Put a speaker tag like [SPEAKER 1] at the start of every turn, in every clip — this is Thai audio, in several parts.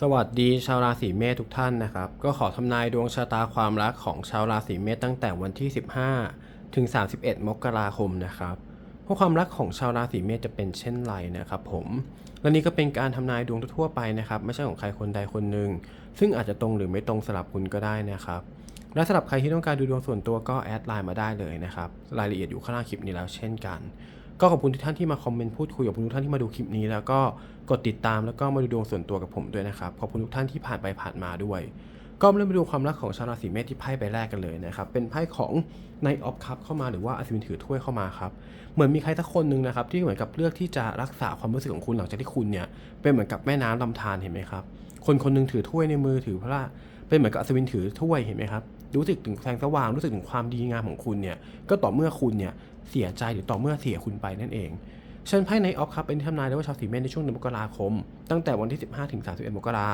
[SPEAKER 1] สวัสดีชาวราศีเมษทุกท่านนะครับ ก็ขอทำนายดวงชะตาความรักของชาวราศีเมษตั้งแต่วันที่ 15 ถึง 31 มกราคมนะครับเพราะความรักของชาวราศีเมษจะเป็นเช่นไรนะครับ ผมและนี่ก็เป็นการทำนายดวงทั่วไปนะครับ ไม่ใช่ของใครคนใดคนหนึ่งซึ่งอาจจะตรงหรือไม่ตรงสลับคุณก็ได้นะครับ และสำหรับใครที่ต้องการดูดวงส่วนตัวก็แอดไลน์มาได้เลยนะครับรายละเอียดอยู่ข้างล่างคลิปนี้แล้วเช่นกัน ก็ขอบคุณทุกท่านที่มาคอมเมนต์พูดคุยกับทุกท่านที่มาดูคลิปนี้ แล้วก็กดติดตามแล้วก็มาดูดวงส่วนตัวกับผมด้วยนะครับขอบคุณทุกท่านที่ผ่านไปผ่านมาด้วย ก็เริ่มไปดูความรักของชาวราศีเมษที่ไพ่ใบแรกกันเลยนะครับเป็นไพ่ของในออฟคัพเข้ามาหรือว่าอัศวินถือถ้วยเข้ามาครับเหมือนมีใครสักคนหนึ่งนะครับที่เหมือนกับเลือกที่จะรักษาความรู้สึกของคุณหลังจากที่คุณเนี่ยเป็นเหมือนกับแม่น้ำลำธารเห็นไหมครับคนคนหนึงถือถ้วยในมือถือพระเป็นเหมือนกับอัศวินถือถ้วยเห็นไหมครับรู้สึกถึงแสงสว่างรู้สึกถึงความดีงามของคุณเนี่ยก็ต่อเมื่อคุณเนี่ย เสียใจหรือต่อเมื่อเสียคุณไปนั่นเองเช่นไพ่ในออฟครับเป็นที่ทำนายได้ว่าชาวสีเมษในช่วงเดือนมกราคม ตั้งแต่วันที่ 15ถึง31มกรา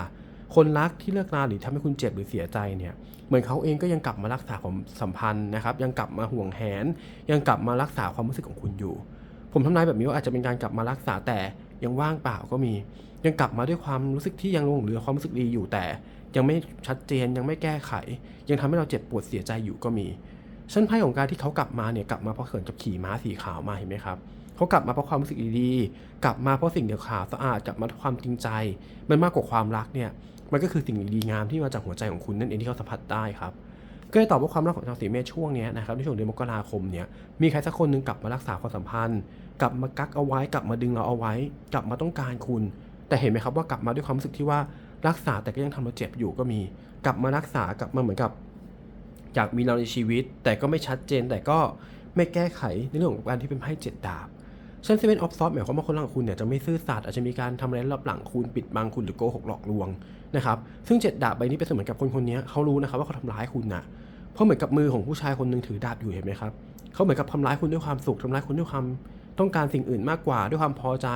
[SPEAKER 1] คนรักที่เลิกราหรือทำให้คุณเจ็บหรือเสียใจเนี่ยเหมือนเขาเองก็ยังกลับมารักษาความสัมพันธ์นะครับ ยังกลับมาห่วงแหน ยังกลับมารักษาความรู้สึกของคุณอยู่ ผมทำนายแบบนี้ว่าอาจจะเป็นการกลับมารักษาแต่ยังว่างเปล่าก็มี ยังกลับมาด้วยความรู้สึกที่ยังหลงเหลือความรู้สึกดีอยู่แต่ ยังไม่ชัดเจนยังไม่แก้ไข ยังทำให้เราเจ็บปวดเสียใจอยู่ก็มี ชั้นไพ่ของการที่เขากลับมาเนี่ยกลับมาเพราะเขินกับขี่ม้าสีขาวมาเห็นไหมครับเขากลับมาเพราะความรู้สึกดีๆ กลับมาเพราะสิ่งเดียวขาวสะอาดกลับมาเพราะความจริงใจ มันมากกว่าความรักเนี่ยมันก็คือสิ่งดีงามที่มาจากหัวใจของคุณนั่นเองที่เขาสัมผัสได้ครับก็เลยตอบว่าความรักของชาวสีเมษช่วงนี้นะครับในช่วงเดือนมกราคมเนี่ยมีใครสักคนหนึงกลับมารักษาความสัมพันธ์ กลับมากักเอาไว้ กลับมาดึงเราเอาไว้ กลับมาต้องการคุณ แต่เห็นไหมครับว่ากลับมาด้วยความรู้สึกที่ว่ารักษาแต่ก็ยังทำเราเจ็บอยู่ก็มี กลับมารักษากลับมาเหมือนกับ อยากมีเราในชีวิต แต่ก็ไม่ชัดเจนแต่ก็ไม่แก้ไขในเรื่องของการที่เป็นไพ่เจ็ดดาบเช่นเซเว่นออฟซอฟหมายความว่าคนรังคุณเนี่ยจะไม่ซื่อสัตย์อาจจะมีการทำอะไรลับหลังคุณปิดบังคุณหรือโกหกหลอกลวงนะครับซึ่งเจ็ดดาบใบนี้เป็นเสมือนกับคนคนนี้เขารู้นะครับว่าเขาทำร้ายคุณนะเพราะเหมือนกับมือของผู้ชายคนหนึ่งถือดาบอยู่เห็นไหมครับเขาเหมือนกับทำร้ายคุณด้วยความสุขทำร้ายคุณด้วยความต้องการสิ่งอื่นมากกว่าด้วยความพอใจ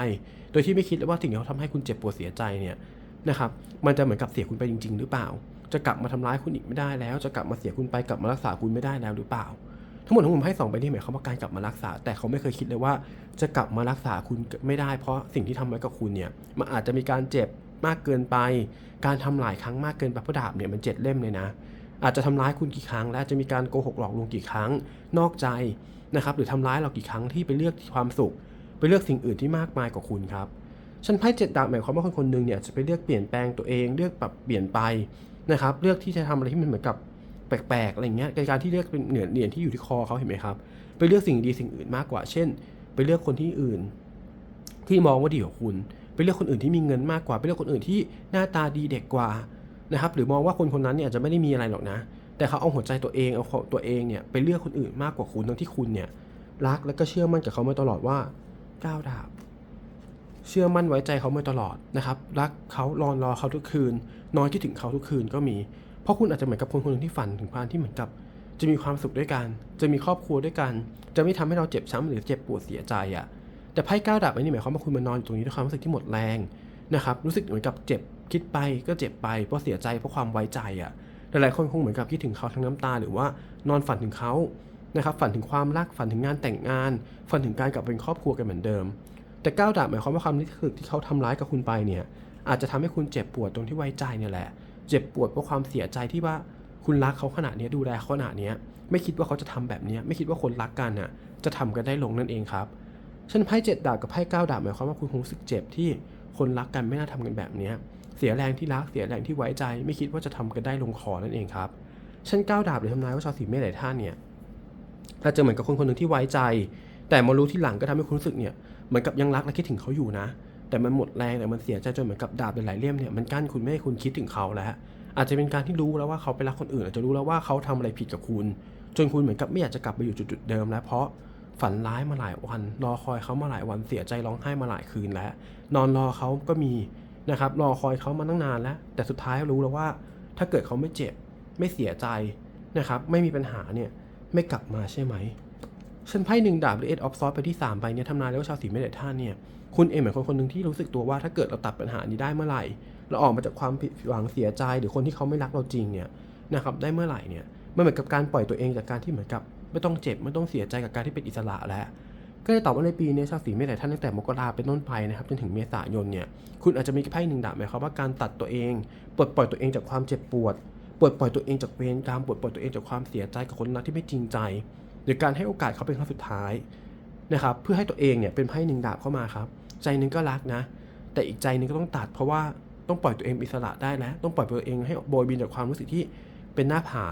[SPEAKER 1] โดยที่ไม่คิดเลยว่าสิ่งที่เขาทำให้คุณเจ็บปวดเสียใจเนี่ยนะครับมันจะเหมือนกับเสียคุณไปจริง ๆ หรือเปล่า จะกลับมาทำร้ายคุณอีกไม่ได้แล้ว จะกลับมาเสียคุณไปกลับมารักษาคุณไม่ได้แล้วหรือเปล่า ทั้งหมดทั้งมวลให้สองใบนี้หมายความว่าการกลับมารักษา แต่เขาไม่เคยคิดเลยว่า จะกลับมารักษาคุณไม่ได้ เพราะสิ่งที่ทำไว้กับคุณเนี่ยมันอาจจะมีการเจ็บมากเกินไป การทำหลายครั้งมากเกินไปเพราะดาบเนี่ยมันเจ็ดเล่มเลยนะ อาจจะทำร้ายคุณกี่ครั้ง และจะมีการโกหกหลอกลวงกี่ครั้ง นอกใจนะครับหรือทำร้ายเรากี่ครั้งที่ไปเลือกความสุข ไปเลือกสิ่งอื่นที่มากมายกว่าคุณครับฉันไพ่เจ็ดดาบหมายความว่าคนคนหนึ่งเนี่ยจะไปเลือกเปลี่ยนแปลงตัวเองเลือกปรับเปลี่ยนไป นะครับเลือกที่จะทำอะไรที่มันเหมือนกับแปลกๆอะไรเงี้ยการที่เลือกเป็นเหนือเหรียญที่อยู่ที่คอเขาเห็นไหมครับ ไปเลือกสิ่งดีสิ่งอื่นมากกว่า เช่น ไปเลือกคนที่อื่น ที่มองว่าดีกว่าคุณ ไปเลือกคนอื่นที่มีเงินมากกว่า ไปเลือกคนอื่นที่หน้าตาดีเด็กกว่านะครับ หรือมองว่าคนคนนั้นเนี่ยอาจจะไม่ได้มีอะไรหรอกนะ แต่เขาเอาหัวใจตัวเองเอาตัวเองเนี่ยไปเลือกคนอื่นมากกว่าคุณทั้งที่คุณเนี่ยรักและก็เชื่อมั่นกับเขามาตลอดว่าก้าวดาบเชื่อมั่นไว้ใจเขามาตลอดนะครับ รักเขารอนรอเขาทุกคืน นอนคิดถึงเขาทุกคืนก็มี เพราะคุณอาจจะเหมือนกับคนคนหนึ่งที่ฝันถึงความที่เหมือนกับ จะมีความสุขด้วยกัน จะมีครอบครัวด้วยกัน จะไม่ทำให้เราเจ็บช้ำหรือเจ็บปวดเสียใจอะ่ะ แต่ไพ่ก้าวดาบอันนี้หมายความว่าคุณมานอนอยู่ตรงนี้ด้วยความรู้สึกที่หมดแรงนะครับรู้สึกเหมือนกับเจ็บคิดไปก็เจ็บไปเพราะเสียใจเพราะความไว้ใจอะ่ะหลายๆคนคงเหมือนกับคิดถึงเขาทั้งน้ำตา หรือว่านอนฝันถึงเขานะครับฝันถึงความรักฝันถึงงานแต่งงาน ฝันถึงการกลับเป็นครอบครัวกันเหมือนเดิม แต่ก้าวดาบหมายความว่าความรู้สึกที่เขาทำร้ายกับคุณไปเนี่ย อาจจะทำให้คุณเจ็บปวดตรงที่ไว้ใจเนี่ยแหละ เจ็บปวดเพราะความเสียใจที่ว่าคุณรักเขาขนาดนี้ดูแลเขาขนาดนี้ไม่คิดว่าเขาจะทำแบบนี้ไม่คิดว่าคนรักกันน่ะจะทำกันได้ลงนั่นเองครับฉันไพ่เจ็ดดาบกับไพ่เก้าดาบหมายความว่าคุณคงรู้สึกเจ็บที่คนรักกันไม่น่าทำกันแบบนี้เสียแรงที่รักเสียแรงที่ไว้ใจ ไม่คิดว่าจะทำกันได้ลงคอนั่นเองครับฉันเก้าดาบเลยทำนายว่าชาวสีเมษหลายท่านเนี่ยอาจจะเหมือนกับคนคนหนึ่งที่ไว้ใจ แต่มารู้ที่หลังก็ทำให้คุณรู้สึกเนี่ยเหมือนกับยังรักและคิดถึงเขาอยู่นะ แต่มันหมดแรงแต่มันเสียใจจนเหมือนกับดาบหลายๆเล่มเนี่ยมันกั้นคุณไม่ให้คุณคิดถึงเขาแล้วอาจจะเป็นการที่รู้แล้วว่าเขาไปรักคนอื่นอาจจะรู้แล้วว่าเขาทำอะไรผิดกับคุณ จนคุณเหมือนกับไม่อยากจะกลับไปอยู่จุดๆเดิมแล้วเพราะฝันร้ายมาหลายวัน รอคอยเขามาหลายวันเสียใจร้องไห้มาหลายคืนแล้ว นอนรอเขาก็มีนะครับรอคอยเขามาตั้งนานแล้ว แต่สุดท้ายรู้แล้วว่า ถ้าเกิดเขาไม่เจ็บ ไม่เสียใจนะครับ ไม่มีปัญหาเนี่ยไม่กลับมาใช่ไหมฉันไพ่หนึ่งดาบหรือเอ็ดออฟซอสไปที่3ใบเนี่ยทำนายแล้วว่าชาวสีเมษหลายท่านเนี่ย คุณเองเหมือนคนคนหนึ่งที่รู้สึกตัวว่าถ้าเกิดเราตัดปัญหานี้ได้เมื่อไหร่ เราออกมาจากความผิดหวังเสียใจหรือคนที่เขาไม่รักเราจริงเนี่ยนะครับได้เมื่อไหร่เนี่ยมันเหมือนกับการปล่อยตัวเองจากการที่เหมือนกับ ไม่ต้องเจ็บไม่ต้องเสียใจกับการที่เป็นอิสระแล้วก็จะตอบว่าในปีนี้ชาวสีเมษายท่านตั้งแต่มกราเป็นต้นไปนะครับจนถึงเมษายนเนี่ยคุณอาจจะมีไพ่หนึ่งดาบหมายความว่าการตัดตัวเองปลดปล่อยตัวเองจากความเจ็บปวดปลดปล่อยตัวเองจากเวรกรรมปลดปล่อยตัวเองจากความเสียใจกับคนรักที่ไม่จริงใจ หรือการให้โอกาสเขาเป็นครั้งสุดท้ายนะครับเพื่อให้ตัวเองเนี่ยเป็นไพ่หนึ่งดาบเข้ามาครับ ใจนึงก็รักนะ แต่อีกใจนึงก็ต้องตัด เพราะว่าต้องปล่อยตัวเองอิสระได้แล้วต้องปล่อยตัวเองให้โบยบินจากความรู้สึกที่เป็นหน้าผา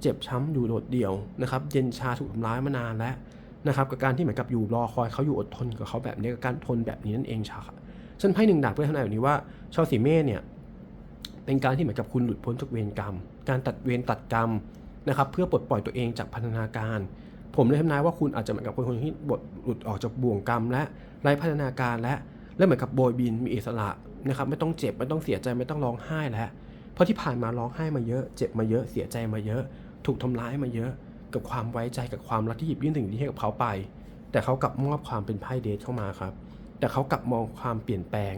[SPEAKER 1] เจ็บช้ำอยู่โดดเดี่ยวนะครับ เย็นชาถูกทำร้ายมานานแล้วนะครับกับการที่เหมือนกับอยู่รอคอยเขาอยู่อดทนกับเขาแบบนี้กับการทนแบบนี้นั่นเองชาฉันไพ่หนึ่งดาบเพื่อทำนายแบบนี้ว่า ชาวสีเมษเนี่ยเป็นการที่เหมือนกับคุณหลุดพ้นจากเวรกรรม การตัดเวรตัดกรรมนะครับเพื่อปลดปล่อยตัวเองจากพันธนาการ ผมเลยทำนายว่าคุณอาจจะเหมือนกับคนที่บทหลุดออกจากบ่วงกรรม และ ไร้พัฒนาการและและเหมือนกับโบยบินมีอิสระนะครับไม่ต้องเจ็บไม่ต้องเสียใจไม่ต้องร้องไห้แล้วเพราะที่ผ่านมาร้องไห้มาเยอะ เจ็บมาเยอะเสียใจมาเยอะ ถูกทำร้ายมาเยอะ กับความไว้ใจกับความรักที่หยิบยื่นสิ่งดีให้กับเขาไป แต่เขากลับมอบความเป็นไพ่เดทเข้ามาครับ แต่เขากลับมองความเปลี่ยนแปลง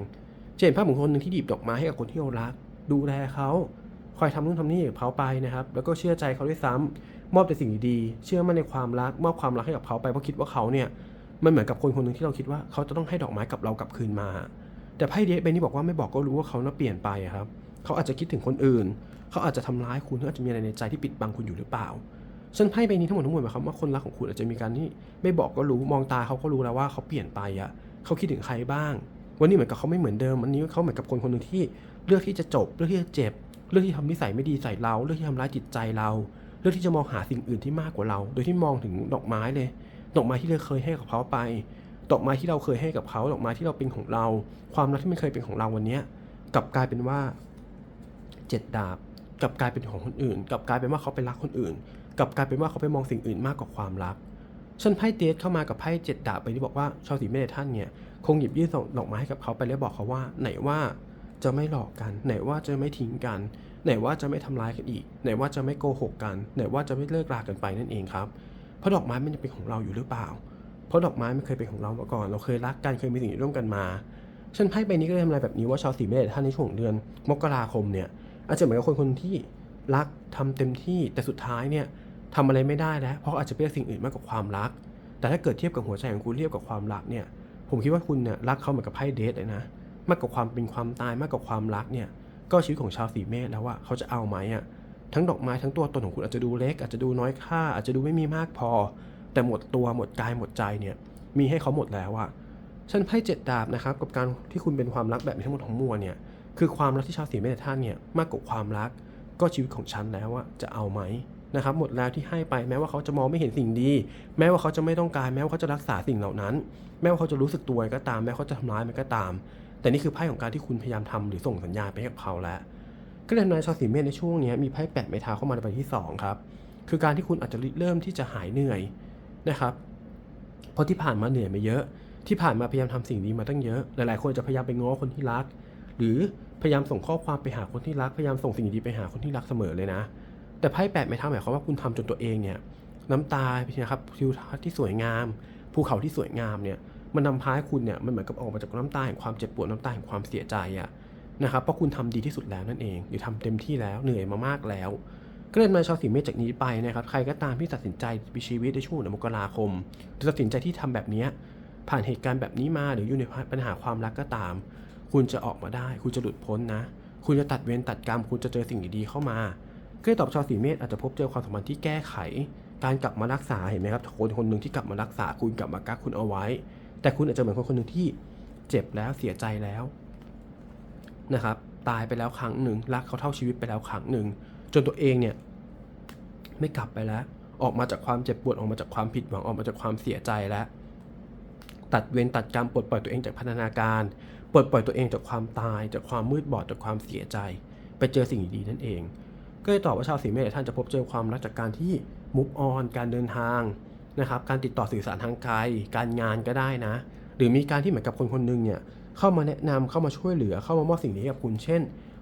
[SPEAKER 1] เห็นภาพของคนหนึ่งที่ดีบดอกไม้ให้กับคนที่เรารัก ดูแลเขาคอยทำนู่นทำนี่กับเขาไปนะครับ แล้วก็เชื่อใจเขาด้วยซ้ำมอบแต่สิ่งดีๆเชื่อมั่นในความรักมอบความรักให้กับเขาไปเพราะคิดว่าเขาเนี่ย มันเหมือนกับคนคนหนึ่งที่เราคิดว่าเขาจะต้องให้ดอกไม้กับเรากลับคืนมา แต่ไพ่เดทใบนี้บอกว่าไม่บอกก็รู้ว่าเขาน่ะเปลี่ยนไปครับเขาอาจจะคิดถึงคนอื่น เขาอาจจะทำร้ายคุณเขาอาจจะมีอะไรในใจที่ปิดบังคุณอยู่หรือเปล่าฉันไพ่ใบนี้ทั้งหมดทั้งมวลหมายความว่าคนรักของคุณอาจจะมีการที่ไม่บอกก็รู้มองตาเขาก็รู้แล้วว่าเขาเปลี่ยนไปอะเขาคิดถึงใครบ้าง วันนี้เหมือนกับเขาไม่เหมือนเดิมวันนี้เขาเหมือนกับคนคนหนึ่งที่เลือกที่จะจบ เลือกที่จะเจ็บ เลือกที่ทำนิสัยไม่ดีใส่เรา เลือกที่ทำร้ายจิตใจเรา เลือกที่จะมองหาสิ่งอื่นที่มากกว่าเรา โดยที่มองถึงดอกไม้เลย ดอกไม้ที่เราเคยให้กับเขาไป ดอกไม้ที่เราเคยให้กับเขาดอกไม้ที่เราเป็นของเรา ความรักที่ไม่เคยเป็นของเราวันนี้กลับกลายเป็นว่าเจ็ดดาบกลับกลายเป็นของคนอื่นกลับกลายเป็นว่าเขาไปรักคนอื่นกลับกลายเป็นว่าเขาไปมองสิ่งอื่นมากกว่าความรักฉันไพ่เดทเข้ามากับไพ่เจ็ดดาบไปที่บอกว่าชาวสีเมษท่านเนี่ยคงหยิบยื่นดอกไม้ให้กับเขาไปแล้วบอกเขาว่า ไหนว่าจะไม่หลอกกัน ไหนว่าจะไม่ทิ้งกัน ไหนว่าจะไม่ทำร้ายกันอีก ไหนว่าจะไม่โกหกกัน ไหนว่าจะไม่เลิกรากันไปนั่นเองครับ เพราะดอกไม้มันจะเป็นของเราอยู่หรือเปล่า เพราะดอกไม้ไมันเคยเป็นของเรามาก่อน เราเคยรักกันเคยมีสิ่งร่วมกันมาฉันไพ่ใบนี้ก็เลยทำนายแบบนี้ว่าชาวสีเมษท่านในช่วงเดือน มกราคมเนี่ย อาจจะเหมือนกับคนคนที่รักทำเต็มที่แต่สุดท้ายเนี่ยทำอะไรไม่ได้แล้ว เพราะอาจจะเป็นสิ่งอื่นมากกว่าความรัก แต่ถ้าเกิดเทียบกับหัวใจของคุณเทียบกับความรักเนี่ย ผมคิดว่าคุณเนี่ยรักเขาเหมือนกับไพ่เดทเลยนะ มากกว่าความเป็นความตายมากกว่าความรักเนี่ย ก็ชีวิตของชาวสีเมษแล้วว่าเขาจะเอาไหมอะ ทั้งดอกไม้ทั้งตัวตนของคุณอาจจะดูเล็ก อาจจะดูน้อยค่า อาจจะดูไม่มีมากพอ แต่หมดตัวหมดกายหมดใจเนี่ยมีให้เขาหมดแล้วอะฉันไพ่เจ็ดดาบนะครับกับการที่คุณเป็นความรักแบบนี้ทั้งหมดทั้งมวลเนี่ยคือความรักที่ชาวสีเมษท่านเนี่ยมากกว่าความรักก็ชีวิตของฉันแล้วว่าจะเอาไหมนะครับหมดแล้วที่ให้ไปแม้ว่าเขาจะมองไม่เห็นสิ่งดี แม้ว่าเขาจะไม่ต้องการ แม้ว่าเขาจะรักษาสิ่งเหล่านั้น แม้ว่าเขาจะรู้สึกตัวก็ตาม แม้ว่าเขาจะทำร้ายมันก็ตาม แต่นี่คือไพ่ของการที่คุณพยายามทำหรือส่งสัญญาณไปให้กับเขาแล้ว ก็เลยนายชาวสีเมษในช่วงนี้มีไพ่แปดไม้เท้าเข้ามาในใบที่สองครับคือการที่คุณอาจจะเริ่มที่จะหายเหนื่อยนะครับเพราะที่ผ่านมาเหนื่อยมาเยอะ ที่ผ่านมาพยายามทำสิ่งดีมาตั้งเยอะ หลายๆ คนจะพยายามไปง้อคนที่รัก หรือพยายามส่งข้อความไปหาคนที่รัก พยายามส่งสิ่งดีไปหาคนที่รักเสมอเลยนะ แต่ไพ่แปดไม้เท้าหมายความว่าคุณทำจนตัวเองเนี่ยน้ำตานะครับทิวทัศน์ที่สวยงาม ภูเขาที่สวยงามเนี่ยมันนำพาให้คุณเนี่ยมันเหมือนกับออกมาจากน้ำตาแห่งความเจ็บปวดน้ำตาแห่งความเสียใจอะ นะครับเพราะคุณทำดีที่สุดแล้วนั่นเอง หรือทำเต็มที่แล้วเหนื่อยมามากแล้วก็เลยมาชาวสีเมษจากนี้ไปนะครับใครก็ตามที่ตัดสินใจมีชีวิตในช่วงเดือนมกราคม หรือตัดสินใจที่ทำแบบนี้ผ่านเหตุการณ์แบบนี้มาหรืออยู่ในปัญหาความรักก็ตาม คุณจะออกมาได้ คุณจะหลุดพ้นนะ คุณจะตัดเวรตัดกรรม คุณจะเจอสิ่งดีๆเข้ามาก็เลยตอบชาวสีเมษอาจจะพบเจอความสัมพันธ์ที่แก้ไข การกลับมารักษาเห็นไหมครับคนคนหนึ่งที่กลับมารักษาคุณกลับมากักคุณเอาไว้ แต่คุณอาจจะเหมือนคนคนหนึ่งที่เจ็บแล้วเสียใจแล้ว นะครับตายไปแล้วครั้งหนึ่งรักเขาเท่าชีวิตไปแล้วครั้งหนึ่งจนตัวเองเนี่ยไม่กลับไปแล้ว ออกมาจากความเจ็บปวดออกมาจากความผิดหวังออกมาจากความเสียใจแล้ว ตัดเวรตัดกรรมปลดปล่อยตัวเองจากพัฒนาการปลดปล่อยตัวเองจากความตาย จากความมืดบอดจากความเสียใจ ไปเจอสิ่งดีๆนั่นเอง ก็เลยตอบว่าชาวสีเมษท่านจะพบเจอความรักจากการที่มุกออนการเดินทางนะครับ การติดต่อสื่อสารทางไกล การงานก็ได้นะ หรือมีการที่เหมือนกับคนคนหนึงเนี่ย เข้ามาแนะนำเข้ามาช่วยเหลือเข้ามามอบสิ่งนี้กับคุณเช่น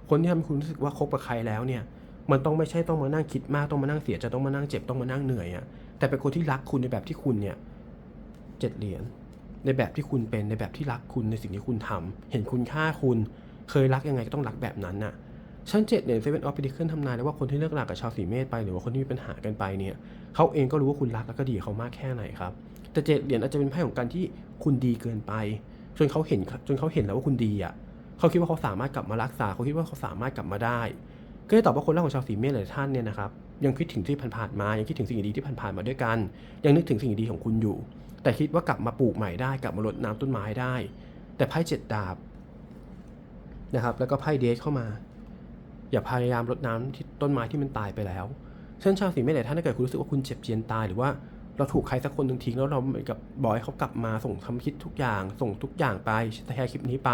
[SPEAKER 1] คนที่ทำให้คุณรู้สึกว่าคบกับใครแล้วเนี่ยมันต้องไม่ใช่ต้องมานั่งคิดมากต้องมานั่งเสียใจต้องมานั่งเจ็บต้องมานั่งเหนื่อยอะแต่เป็นคนที่รักคุณในแบบที่คุณเนี่ยเจ็ดเหรียญในแบบที่คุณเป็นในแบบที่รักคุณในสิ่งที่คุณทำเห็นคุณค่าคุณ เคยรักยังไงก็ต้องรักแบบนั้นน่ะชั้นเจ็ดเนี่ยเซเว่นออฟพิดิเคิลทำนายแล้วว่าคนที่เลิกรากับชาวสีเมษไปหรือว่าคนที่มีปัญหากันไปเนี่ยเขาเองก็รู้ว่าคุณรักแล้วก็ดีเขามากแค่ไหนครับแต่เจ็ดเหรียญอาจจะเป็นไพ่ของการที่คุณดีเกินไป จนเขาเห็นจนเขาเห็นแล้วว่าคุณดีอะเขาคิดว่าเขาสามารถกลับมารักษาเขาคิดว่าเขาสามารถกลับมาได้ ก็เลยตอบว่าคนรักของชาวสีเมษหลายท่านเนี่ยนะครับยังคิดถึงที่ผ่านๆมายังคิดถึงสิ่งดีที่ผ่านๆมาด้วยกัน ยังนึกถึงสิ่งดีของคุณอยู่ แต่คิดว่ากลับมาปลูกใหม่ได้กลับมารดน้ำต้นไม้ได้ แต่ไพ่เจ็ดดาบนะครับแล้วก็ไพ่เดทเข้ามา อย่าพยายามรดน้ำที่ต้นไม้ที่มันตายไปแล้วเช่นชาวสีเมษหลายท่านถ้าเกิดคุณรู้สึกว่าคุณเจ็บเจียนตายหรือว่า เราถูกใครสักคนหนึ่งทิ้งแล้วเราเหมือนกับบอยเขากลับมาส่งคำคิดทุกอย่าง ส่งทุกอย่างไปแชร์คลิปนี้ไป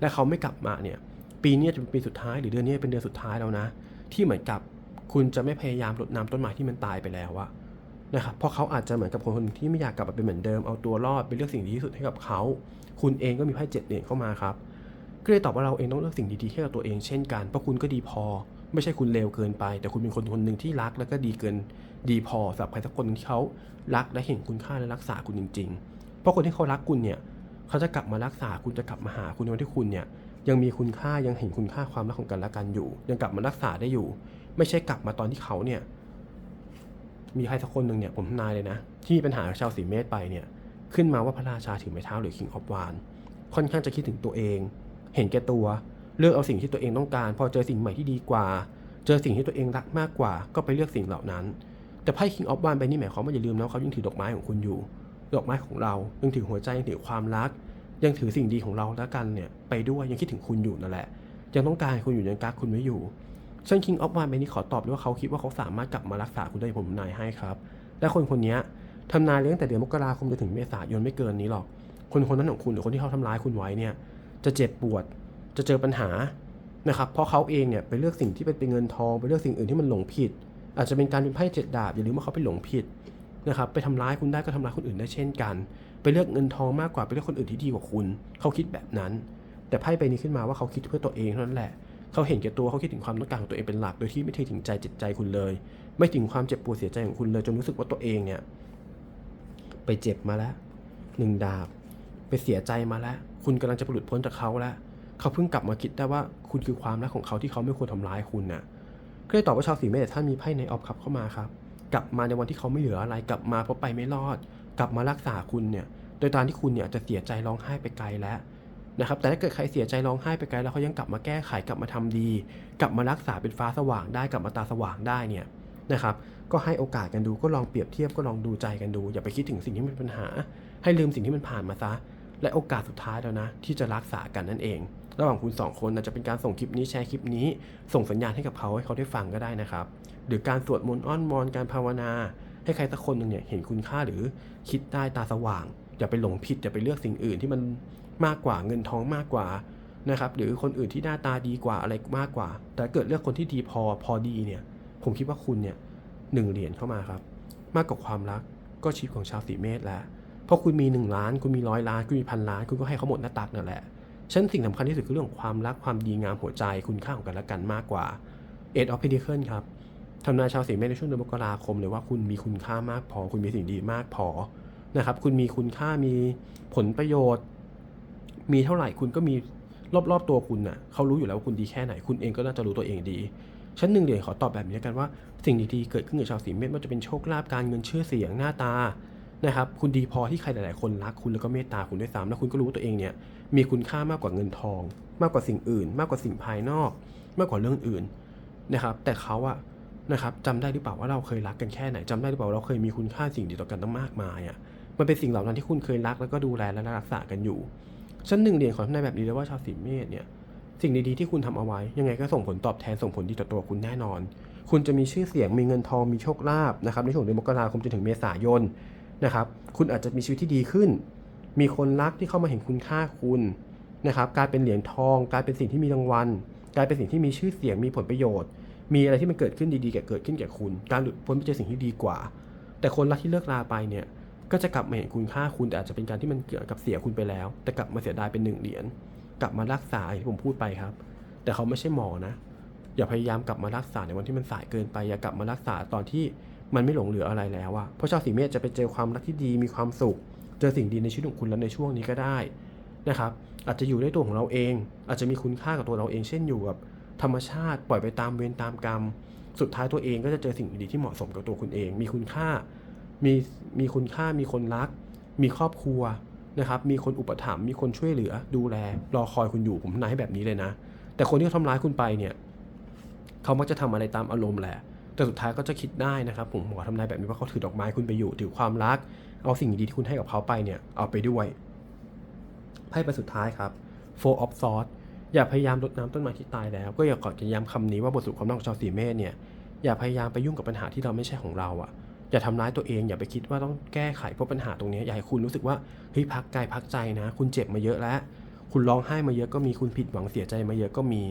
[SPEAKER 1] และเขาไม่กลับมาเนี่ย ปีนี้จะเป็นปีสุดท้ายหรือเดือนนี้เป็นเดือนสุดท้ายแล้วนะ ที่เหมือนกับคุณจะไม่พยายามรดน้ำต้นไม้ที่มันตายไปแล้วอะนะครับเพราะเขาอาจจะเหมือนกับคนคนหนึ่งที่ไม่อยากกลับมาเป็นเหมือนเดิมเอาตัวรอดไปเลือกสิ่งดีที่สุดให้กับเขาคุณเองก็มีไพ่เจ็ดเหรียญเข้ามาครับก็เลยตอบว่าเราเองต้องเลือกสิ่งดีๆให้กับตัวเองเช่นกันเพราะคุณก็ดีพอ ไม่ใช่คุณเลวเกินไป แต่คุณเป็นคนคนหนึ่งที่รักแล้วก็ดีเกิน ดีพอสำหรับใครสักคนที่เขารักและเห็นคุณค่าและรักษาคุณจริง ๆ เพราะคนที่เขารักคุณเนี่ยเขาจะกลับมารักษาคุณจะกลับมาหาคุณในวันที่คุณเนี่ยยังมีคุณค่ายังเห็นคุณค่าความรักของกันและกันอยู่ ยังกลับมารักษาได้อยู่ ไม่ใช่กลับมาตอนที่เขาเนี่ยมีใครสักคนหนึ่งเนี่ยผมทนายเลยนะ ที่มีปัญหากับชาวสีเมษไปเนี่ยขึ้นมาว่าพระราชาถือไม้เท้าหรือคิงออฟวานค่อนข้างจะคิดถึงตัวเอง เห็นแก่ตัว เลือกเอาสิ่งที่ตัวเองต้องการ พอเจอสิ่งใหม่ที่ดีกว่า เจอสิ่งที่ตัวเองรักมากกว่า ก็ไปเลือกสิ่งเหล่านั้น แต่ไพ่คิงออฟวานไปนี่หมายความว่าอย่าลืมนะเขายังถือดอกไม้ของคุณอยู่ ดอกไม้ของเรายังถือหัวใจยังถือความรัก ยังถือสิ่งดีของเราและกันเนี่ยไปด้วยยังคิดถึงคุณอยู่นั่นแหละยังต้องการให้คุณอยู่ยังกักคุณไว้อยู่ซึ่ง King of One ใบนี้ขอตอบเลยว่าเขาคิดว่าเขาสามารถกลับมารักษาคุณได้ผมนายให้ครับ และคนคนนี้ทำนายเลี้ยงแต่เดือนมกราคมจนถึงเมษายนไม่เกินนี้หรอก คนคนนั้นของคุณหรือคนที่เขาทำร้ายคุณไว้เนี่ยจะเจ็บปวดจะเจอปัญหานะครับเพราะเขาเองเนี่ยไปเลือกสิ่งที่เป็นเงินทองไปเลือกสิ่งอื่นที่มันหลงผิด อาจจะเป็นการเป็นไพ่เจ็ดดาบอย่าลืมว่าเขาไปหลงผิดนะครับไปทำร้ายคุณได้ก็ทำร้ายคนอื่นได้เช่นกัน ไปเลือกเงินทองมากกว่าไปเลือกคนอื่นที่ดีกว่าคุณ เขาคิดแบบนั้น แต่ไพ่ใบนี้ขึ้นมาว่าเขาคิดเพื่อตัวเองเท่านั้นแหละ เขาเห็นแก่ตัวเขาคิดถึงความต้องการของตัวเองเป็นหลัก โดยที่ไม่ถึงใจจิตใจคุณเลย ไม่ถึงความเจ็บปวดเสียใจของคุณเลยจนรู้สึกว่าตัวเองเนี่ยไปเจ็บมาแล้วหนึ่งดาบ ไปเสียใจมาแล้ว คุณกำลังจะหลุดพ้นจากเขาแล้ว เขาเพิ่งกลับมาคิดได้ว่าคุณคือความรักของเขาที่เขาไม่ควรทำร้ายคุณน่ะ ก็เลยตอบว่าชาวสีเมษท่านมีไพ่ในออฟคับเข้ามาครับ กลับมาในวันที่เขาไม่เหลืออะไร กลับมาเพราะไปไม่รอด กลับมารักษาคุณเนี่ย โดยตามที่คุณเนี่ยจะเสียใจร้องไห้ไปไกลแล้วนะครับ แต่ถ้าเกิดใครเสียใจร้องไห้ไปไกลแล้วเขายังกลับมาแก้ไขกลับมาทำดี กลับมารักษาเป็นฟ้าสว่างได้กลับมาตาสว่างได้เนี่ยนะครับ ก็ให้โอกาสกันดูก็ลองเปรียบเทียบก็ลองดูใจกันดู อย่าไปคิดถึงสิ่งที่มันเป็นปัญหา ให้ลืมสิ่งที่มันผ่านมาซะ และโอกาสสุดท้ายแล้วนะ ที่จะรักษากันนั่นเอง ระหว่างคุณสองคนอาจจะเป็นการส่งคลิปนี้แชร์คลิปนี้ ส่งสัญญาณให้กับเขาให้เขาได้ฟังก็ได้นะครับ หรือการสวดมนต์อ้อนวอนการภาวนา ให้ใครสักคนหนึ่งเนี่ยเห็นคุณค่าหรือคิดได้ตาสว่าง อย่าไปหลงผิดอย่าไปเลือกสิ่งอื่นที่มันมากกว่าเงินทองมากกว่านะครับหรือคนอื่นที่หน้าตาดีกว่าอะไรมากกว่า แต่เกิดเลือกคนที่ดีพอพอดีเนี่ย ผมคิดว่าคุณเนี่ยหนึ่งเหรียญเข้ามาครับ มากกว่าความรักก็ชีวิตของชาวสีเมษแล้วเพราะคุณมี 1 ล้าน คุณมีร้อยล้าน คุณมีพันล้าน คุณก็ให้เขาหมดหน้าตักนั่นแหละ ฉะนันสิ่งสำคัญที่สุดคือเรื่องความรักความดีงามหัวใจคุณค่าของกันและกันมากกว่า Eight of Pentacles ครับทำนายชาวสีเมษในช่วงเดือนมกราคมเลยว่าคุณมีคุณค่ามากพอ คุณมีสิ่งดีมากพอนะครับ คุณมีคุณค่ามีผลประโยชน์ มีเท่าไหร่คุณก็มีรอบๆตัวคุณน่ะเขารู้อยู่แล้วว่าคุณดีแค่ไหน คุณเองก็น่าจะรู้ตัวเองดีชั้นหนึ่งเหรียญขอตอบแบบนี้กันว่าสิ่งดีๆเกิดขึ้นกับชาวสีเมษไม่ว่าจะเป็นโชคลาภการเงินชื่อเสียงหน้าตานะครับ คุณดีพอที่ใครหลายๆ คนรักคุณแล้วก็เมตตาคุณด้วยซ้ำแล้วคุณก็รู้ตัวเองเนี่ย มีคุณค่ามากกว่าเงินทอง มากกว่าสิ่งอื่น มากกว่าสิ่งภายนอก มากกว่าเรื่องอื่นนะครับ แต่เขาอะนะครับจำได้หรือเปล่าว่าเราเคยรักกันแค่ไหนจำได้หรือเปล่าว่าเราเคยมีคุณค่าสิ่งดีต่อกันตั้งมากมายอะมันเป็นสิ่งเหล่านั้นที่คุณเคยรักแล้วก็ดูแลและรักษากันอยู่ชั้นหนึ่งเหรียญของทำนายแบบนี้เลยว่าชาวสีเมษเนี่ยสิ่งดีๆที่คุณทำเอาไว้ ยังไงก็ส่งผลตอบแทนส่งผลดีต่อตัวคุณแน่นอน คุณจะมีชื่อเสียงมีเงินทองมีโชคลาภนะครับในช่วงเดือนมกราคมจนถึงเมษายนนะครับคุณอาจจะมีชีวิตที่ดีขึ้น มีคนรักที่เข้ามาเห็นคุณค่าคุณนะครับกลายเป็นเหรียญทอง กลายเป็นสิ่งที่มีรางวัล กลายเป็นสิ่งที่มีชื่อเสียงมีผลประโยชน์ มีอะไรที่มันเกิดขึ้นดีๆแก่เกิดขึ้นแก่คุณ การหลุดพ้นไปเจอสิ่งที่ดีกว่า แต่คนรักที่เลิกลาไปเนี่ยก็จะกลับมาเห็นคุณค่าคุณแต่อาจจะเป็นการที่มันเกี่ยวกับเสียคุณไปแล้ว แต่กลับมาเสียดายเป็นหนึ่งเหรียญกลับมารักษาอย่างที่ผมพูดไปครับ แต่เขาไม่ใช่หมอนะ อย่าพยายามกลับมารักษาในวันที่มันสายเกินไป อย่ากลับมารักษาตอนที่มันไม่หลงเหลืออะไรแล้วอะเพราะชาวสีเมษจะไปเจอความรักที่ดีมีความสุข เจอสิ่งดีในชีวิตของคุณแล้วในช่วงนี้ก็ได้นะครับ อาจจะอยู่ในตัวของเราเอง อาจจะมีคุณค่ากับตัวเราเอง เช่นอยู่กับธรรมชาติปล่อยไปตามเวรตามกรรม สุดท้ายตัวเองก็จะเจอสิ่งดีที่เหมาะสมกับตัวคุณเอง มีคุณค่า มีมีคุณค่ามีคนรัก มีครอบครัวนะครับมีคนอุปถัมภ์มีคนช่วยเหลือ ดูแล รอคอยคุณอยู่ผมทำนายให้แบบนี้เลยนะ แต่คนที่เขาทำร้ายคุณไปเนี่ยเขามักจะทำอะไรตามอารมณ์แหละแต่สุดท้ายก็จะคิดได้นะครับ ผมขอทำนายแบบนี้ว่าเขาถือดอกไม้คุณไปอยู่ถือความรัก เอาสิ่งดีที่คุณให้กับเขาไปเนี่ยเอาไปด้วยไพ่ใบสุดท้ายครับ four of swords อย่าพยายามรดน้ำต้นไม้ที่ตายแล้ว ก็อย่าขอจะย้ำคำนี้ว่าบทสรุปความรักของชาวสีเมษเนี่ยอย่าพยายามไปยุ่งกับปัญหาที่เราไม่ใช่ของเราอะ่ะอย่าทำร้ายตัวเองอย่าไปคิดว่าต้องแก้ไขเพราะปัญหาตรงนี้อย่าให้คุณรู้สึกว่าเฮ้ยพักกายพักใจนะ คุณเจ็บมาเยอะแล้ว คุณร้องไห้มาเยอะก็มีคุณผิดหวังเสียใจมาเยอะก็มี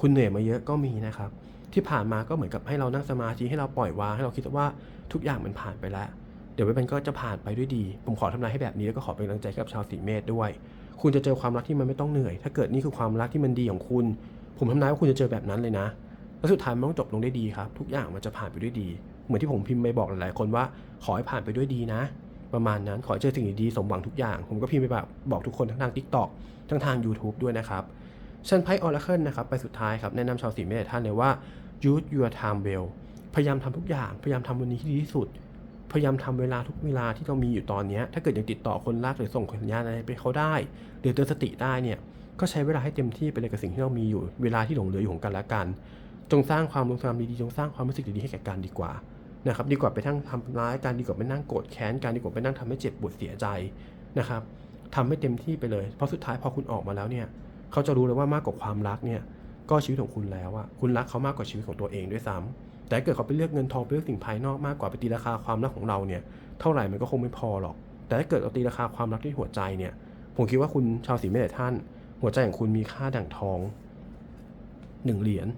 [SPEAKER 1] คุณเหนื่อยมาเยอะก็มีนะครับ ที่ผ่านมาก็เหมือนกับให้เรานั่งสมาธิให้เราปล่อยวางให้เราคิดว่าทุกอย่างมันผ่านไปแล้ว เดี๋ยวมันก็จะผ่านไปด้วยดี ผมขอทำนายให้แบบนี้แล้วก็ขอเป็นกำลังใจกับชาวสีเมษด้วย คุณจะเจอความรักที่มันไม่ต้องเหนื่อย ถ้าเกิดนี่คือความรักที่มันดีของคุณ ผมทำนายว่าคุณจะเจอแบบนั้นเลยนะ แล้วสุดท้ายมันต้องจบลงได้ดีครับ ทุกอย่างมันจะผ่านไปด้วยดี เหมือนที่ผมพิมพ์ไปบอกหลายๆ คนว่า ขอให้ผ่านไปด้วยดีนะ ประมาณนั้น ขอเจอสิ่งดีๆ สมหวังทุกอย่าง ผมก็พิมพ์ไปแบบบอกทุกคนทั้งทาง TikTok ทั้งทาง YouTube ด้วยนะครับชันไพ่ออร์เคิลนะครับ ไปสุดท้ายครับแนะนำชาวสีเมษท่านเลยว่า use your time well พยายามทำทุกอย่าง พยายามทำวันนี้ที่ดีที่สุด พยายามทำเวลาทุกเวลาที่เรามีอยู่ตอนนี้ถ้าเกิดยังติดต่อคนรักหรือส่งสัญญาณอะไรไปเขาได้ หรือเตือนสติได้เนี่ยก็ใช้เวลาให้เต็มที่ไปเลยกับสิ่งที่เรามีอยู่เวลาที่หลงเหลืออยู่ของกันและกัน จงสร้างความรู้สึกดีๆจงสร้างความรู้สึกดีๆให้แก่กันดีกว่านะครับดีกว่าไปนั่งทำร้ายกันดีกว่าไปนั่งโกรธแค้นกันดีกว่าไปนั่งทำให้เจ็บปวดเสียใจนะครับทำให้เต็มที่ไปเลยเพราะสุดท้ายพอคุณออกมาแล้วเนี่ยเขาจะรู้เลยว่ามากกว่าความรักเนี่ยก็ชีวิตของคุณแล้วอะคุณรักเขามากกว่าชีวิตของตัวเองด้วยซ้ำ แต่เกิดเขาไปเลือกเงินทองไปเลือกสิ่งภายนอกมากกว่าไปตีราคาความรักของเราเนี่ยเท่าไหร่มันก็คงไม่พอหรอก แต่ถ้าเกิดเราตีราคาความรักที่หัวใจเนี่ยผมคิดว่าคุณชาวสีเมษท่าน หัวใจของคุณมีค่าดั่งทองหนึ่งเหรียญ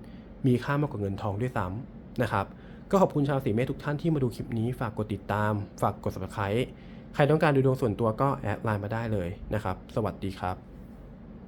[SPEAKER 1] มีค่ามากกว่าเงินทองด้วยซ้ำนะครับก็ขอบคุณชาวสีเมษทุกท่านที่มาดูคลิปนี้ฝากกดติดตาม ฝากกด subscribe ใครต้องการดูดวงส่วนตัวก็แอดไลน์มาได้เลยนะครับ สวัสดีครับ